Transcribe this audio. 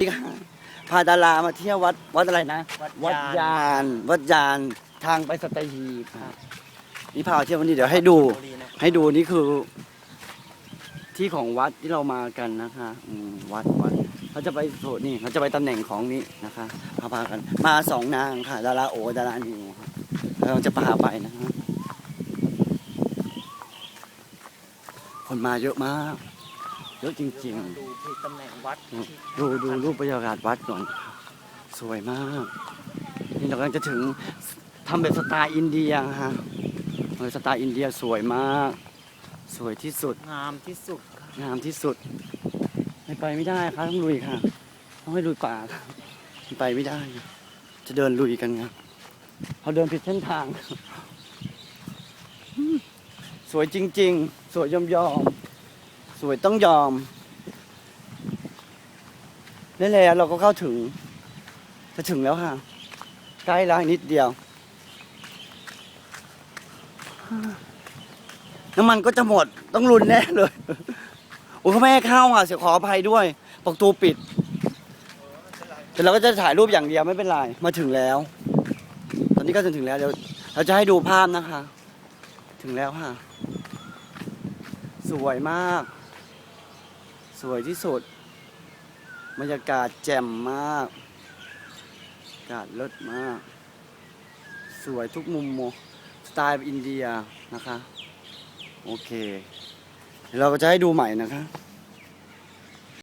ดีค่ะพาดารามาเที่ยววัดวัดอะไรนะ วัดยาน วัดยานทางไปสัตหีบครับนี่พาเที่ยววันนี้เดี๋ยวให้ดู ให้ดูนี่คือ ที่ของวัดที่เรามากันนะคะอืมวัดวัดเขาจะไปโถนี่เขาจะไปตำแหน่งของนี้นะคะพาพากัน มาสองนางค่ะ ดาราโอดารานิวครับแล้วเราจะพาไปนะฮะคนมาเยอะมาก เยอะจริงๆดูที่ตำแหน่งวัดดูดูรูปบรรยากาศวัดก่อนสวยมาก นี่เรากำลังจะถึงทำแบบสไตล์อินเดียฮะเออสไตล์อินเดียสวยมาก สวยที่สุด งามที่สุดค่ะงามที่สุดไม่ไปไม่ได้ครับต้องลุยค่ะ ต้องให้ลุยป่าครับไม่ไปไม่ได้ จะเดินลุยกันครับเขาเดินผิดเส้นทางอืมสวยจริง ๆ สวยยอมยอมๆ สวยต้องยอมนี่แหละเราก็เข้าถึง จะถึงแล้วค่ะ ใกล้แล้วนิดเดียว น้ำมันก็จะหมดต้องรุนแน่เลยโอ้เขาไม่ให้เข้าอะเสียขออภัยด้วยประตูปิด แต่เราก็จะถ่ายรูปอย่างเดียวไม่เป็นไร มาถึงแล้ว ตอนนี้ก็จะถึงแล้วเดี๋ยวเราจะให้ดูภาพนะคะ ถึงแล้วค่ะ สวยมาก สวยที่สุด บรรยากาศแจ่มมากอากาศเลิศมาก สวยทุกมุมโมสไตล์อินเดียนะคะ โอเคเดี๋ยวเราก็จะให้ดูใหม่นะคะ